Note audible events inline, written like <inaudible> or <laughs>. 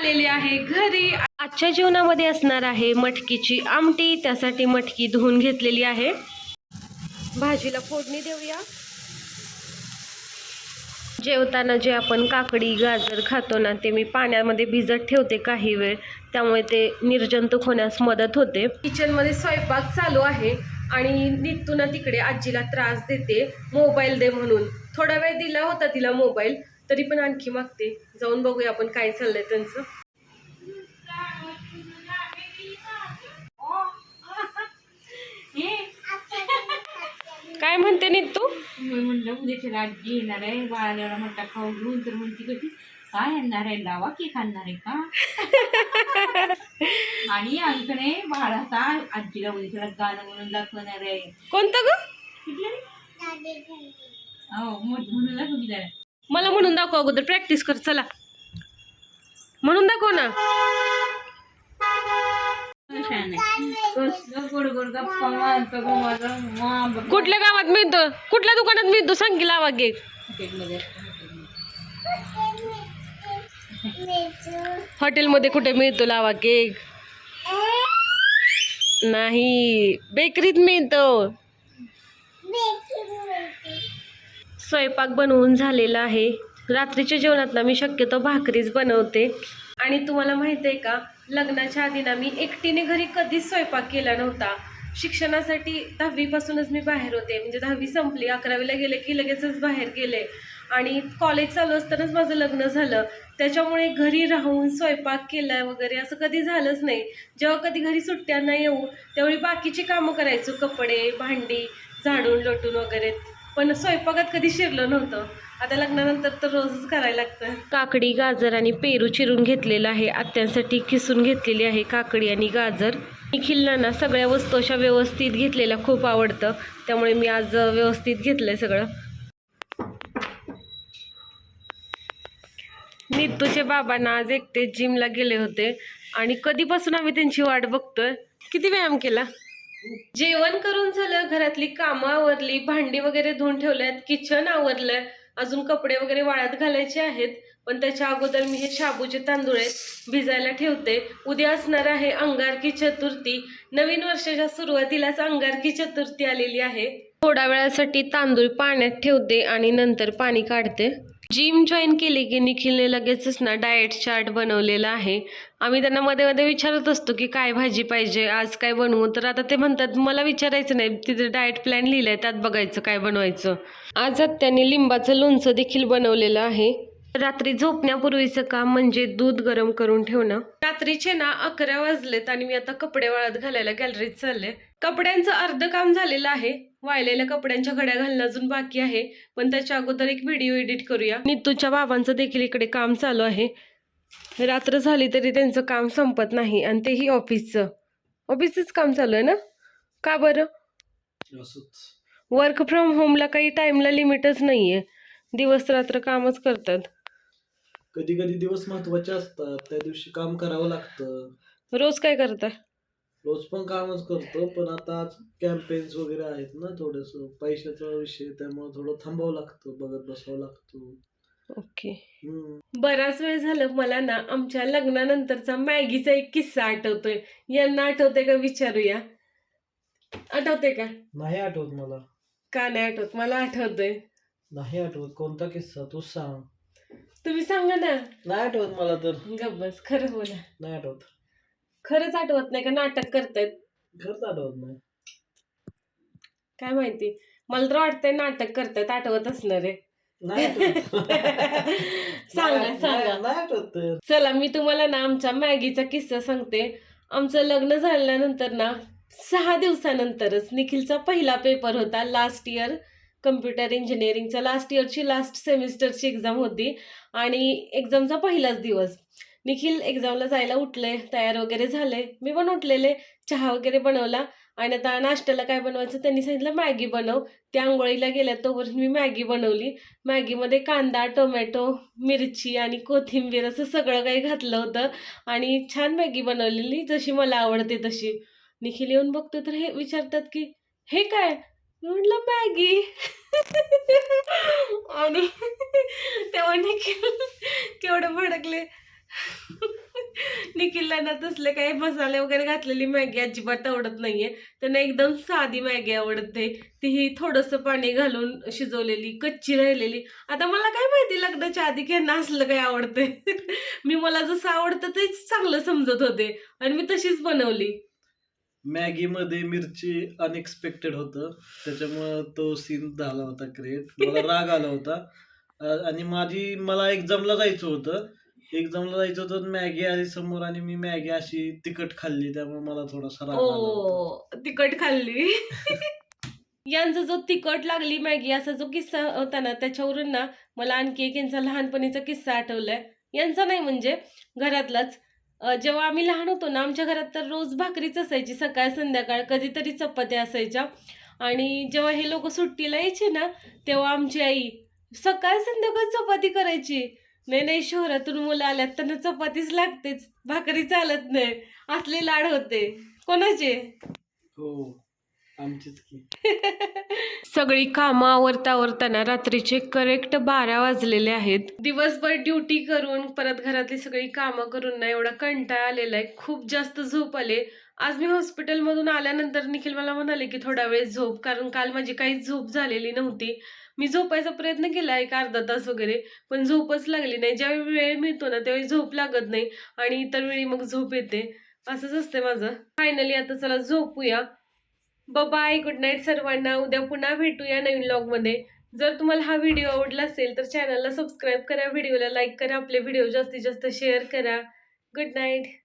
आलेले आहे घरी. आजच्या जेवणामध्ये असणार आहे मटकीची आमटी त्यासाठी मटकी धुवून घेतलेली आहे. भाजीला फोडणी देऊया. जेवताना जे आपण काकडी गाजर खातो ना ते मी पाण्यामध्ये भिजत ठेवते काही वेळ. त्यामुळे ते निर्जंतुक होण्यास मदत होते. किचनमध्ये स्वयंपाक चालू आहे आणि नितू ना तिकडे आजीला त्रास देते. मोबाईल दे म्हणून. थोडा वेळ दिला होता तिला मोबाईल. तरी पण आणखी मागते. जाऊन बघूया आपण काय चाललंय त्यांचं. काय म्हणते निघतो मी म्हणलं उद्याच्या राजी येणार आहे. बाळाला म्हटला खाऊ घेऊन तर म्हणती कशी काय आणणार आहे? लावा की खाणार आहे का? <laughs> आणि आईकडे बाळाचा आजीला उद्याच्या गाणं म्हणून दाखवणार आहे. कोणतं ग? हो मोठ म्हणून दाखवणार मला म्हणून दाखव अगोदर प्रॅक्टिस कर चला. म्हणून दाखव ना. कुठल्या गावात मिळतो कुठल्या दुकानात मिळतो सांग की लावा गे हॉटेलमध्ये कुठे मिळतो लावा केक नाही. बेकरीत मिळतो स्वयंपाक बनवून झालेला आहे. रात्रीच्या जेवणातला मी शक्यतो भाकरीच बनवते. आणि तुम्हाला माहिती आहे का लग्नाच्या आधी ना मी एकटीने घरी कधीच स्वयंपाक केला नव्हता. शिक्षणासाठी दहावीपासूनच मी बाहेर होते. म्हणजे दहावी संपली अकरावीला गेले की लगेचच बाहेर गेले. आणि कॉलेज चालू असतानाच माझं लग्न झालं. त्याच्यामुळे घरी राहून स्वयंपाक केला वगैरे असं कधी झालंच नाही. जेव्हा कधी घरी सुट्ट्यांना येऊ त्यावेळी बाकीची कामं करायचो. कपडे भांडी झाडून लोटून वगैरे. पण स्वयंपाकात कधी शिरलं नव्हतं. आता लग्नानंतर तर रोजच करायला लागतं काकडी गाजर आणि पेरू चिरून घेतलेलं आहे. आत्यांसाठी किसून घेतलेली आहे काकडी आणि गाजर. निखिलला ना सगळ्या वस्तू अशा व्यवस्थित घेतलेल्या खूप आवडतं. त्यामुळे मी आज व्यवस्थित घेतलंय सगळं. नितूचे बाबांना आज एकटे जिमला गेले होते. आणि कधीपासून आम्ही त्यांची वाट बघतोय? किती व्यायाम केला? जेवण करून झालं घरातली कामं आवरली भांडी वगैरे धुवून ठेवल्यात किचन आवरलंय अजून कपडे वगैरे वाळत घालायचे आहेत पण त्याच्या अगोदर मी हे शाबूचे तांदूळ आहेत भिजायला ठेवते. उद्या असणार आहे अंगारकी चतुर्थी. नवीन वर्षाच्या सुरुवातीलाच अंगारकी चतुर्थी आलेली आहे. थोड्या वेळासाठी तांदूळ पाण्यात ठेवते आणि नंतर पाणी काढते. जिम जॉईन केली की निखिलने लगेचच ना डाएट चार्ट बनवलेला आहे. आम्ही त्यांना मध्ये मध्ये विचारत असतो की काय भाजी पाहिजे आज काय बनवू? तर आता ते म्हणतात मला विचारायचं नाही तिथे डाएट प्लॅन लिहिलाय त्यात बघायचं काय बनवायचं. आज त्यांनी लिंबाचं लोणचं देखील बनवलेलं आहे. रात्री झोपण्यापूर्वीचं काम म्हणजे दूध गरम करून ठेवणं. रात्रीचे ना अकरा वाजलेत आणि मी आता कपडे वाळत घालायला गॅलरीत चालले. कपड्यांचं अर्ध काम झालेलं आहे. वाळलेल्या कपड्यांच्या घड्या घालणं अजून बाकी आहे. पण त्याच्या अगोदर एक व्हिडिओ एडिट करूया. नितूच्या बाबांचं देखील इकडे काम चालू आहे. रात्र झाली तरी त्यांचं काम संपत नाही आणि तेही ऑफिसचं ऑफिसचंच काम चालू आहे ना? का बरं? वर्क फ्रॉम होमला काही टाईमला लिमिटच नाही आहे दिवस रात्र कामच करतात. कधी कधी दिवस महत्त्वाचे असतात. त्या दिवशी काम करावं लागतं. रोज काय करता? रोज पण कामच करतो पण आता आज कॅम्पेन्स वगैरे आहेत ना थोडस. पैशाचा विषय त्यामुळे थोडं थांबावं लागतं बघत बसावं लागतं. ओके. हम्म. बराच वेळ झालं मला ना आमच्या लग्नानंतरचा मॅगीचा एक किस्सा आठवतोय. यांना आठवतंय का विचारूया? आठवते का? नाही आठवत मला. का नाही आठवत? मला आठवतंय. नाही आठवत. कोणता किस्सा? तू सांग. तुम्ही सांगा ना. नाही आठवत मला तर. गप्प बस खरं बोला. नाही आठवत. खरंच आठवत नाही का नाटक करतायत? खरंच आठवत नाही. काय माहिती? मला तर वाटतंय नाटक करतायत आठवत असणार आहे नाही आठवत. <laughs> सांगा नाही- सांगा. नाही आठवत. तर चला मी तुम्हाला ना आमच्या मॅगीचा किस्सा सांगते. आमचं लग्न झाल्यानंतर ना सहा दिवसानंतरच निखिलचा पहिला पेपर होता लास्ट इयर कम्प्युटर इंजिनिअरिंगचा लास्ट इयरची लास्ट सेमिस्टरची एक्झाम होती आणि एक्झामचा पहिलाच दिवस. निखिल एक्झामला जायला उठले तयार वगैरे झाले मी पण उठलेले चहा वगैरे बनवला. आणि आता नाश्त्याला काय बनवायचं त्यांनी सांगितलं मॅगी बनव. त्या आंघोळीला गेल्या तोपर्यंत मी मॅगी बनवली. मॅगीमध्ये कांदा टोमॅटो मिरची आणि कोथिंबीर असं सगळं काही घातलं होतं. आणि छान मॅगी बनवलेली जशी मला आवडते तशी. निखिल येऊन बघतो तर हे विचारतात की हे काय? म्हटलं मॅगी. <laughs> आणि <laughs> तेव्हा निखिल केवढं भडकले. निखिलला ना तसले काही मसाले वगैरे घातलेली मॅगी अजिबात आवडत नाहीये. त्यांना एकदम साधी मॅगी आवडते. तीही थोडंसं पाणी घालून शिजवलेली कच्ची राहिलेली. आता मला काय माहिती लग्नाच्या आधी की यांना असलं काय आवडते <laughs> मी मला जसं आवडतं तेच चांगलं समजत होते आणि मी तशीच बनवली. मॅगी मध्ये मिरची अनएक्सपेक्टेड होतं. त्याच्यामुळं तो सीन झाला होता क्रिएट मला राग आला होता. आणि माझी मला एक्झामला जायचं होतं. एक्झामला जायचं होतं मॅगी आली समोर आणि मी मॅगी अशी तिखट खाल्ली त्यामुळे मला थोडासा राग आला होता. ओ तिखट खाल्ली. <laughs> यांचा जो तिखट लागली मॅगी असा जो किस्सा होता ना त्याच्यावरून ना मला आणखी एक यांचा लहानपणीचा किस्सा आठवलाय. यांचा नाही म्हणजे घरातलाच. अं, जेव्हा आम्ही लहान होतो ना आमच्या घरात तर रोज भाकरीच असायची सकाळ संध्याकाळ कधीतरी चपात्या असायच्या. आणि जेव्हा हे लोक सुट्टीला यायचे ना तेव्हा आमची आई सकाळ संध्याकाळ चपाती करायची. नाही नाही शहरातून मुलं आल्यात त्यांना चपातीच लागतेच. भाकरी चालत नाही. असले लाड होते. कोणाचे? हो आमचीच की. <laughs> सगळी कामं आवरता आवरताना रात्रीचे करेक्ट बारा वाजलेले आहेत. दिवसभर ड्युटी करून परत घरातली सगळी कामं करून ना एवढा कंटाळा आलेला आहे. खूप जास्त झोप आले. आज मी हॉस्पिटलमधून आल्यानंतर निखिल मला म्हणाले की थोडा वेळ झोप कारण काल माझी काहीच झोप झालेली नव्हती. मी झोपायचा प्रयत्न केला एक अर्धा तास वगैरे पण झोपच लागली नाही. ज्यावेळी वेळ मिळतो ना त्यावेळी झोप लागत नाही आणि इतर वेळी मग झोप येते. असंच असते माझं. फायनली आता चला झोपूया. बाय गुड नाईट सर्वांना. उद्या पुन्हा भेटूया नवीन लॉगमध्ये जर तुम्हाला हा व्हिडिओ आवडला असेल तर चॅनलला सबस्क्राईब करा. व्हिडिओला लाईक करा. आपले व्हिडिओ जास्तीत जास्त शेअर करा. Good night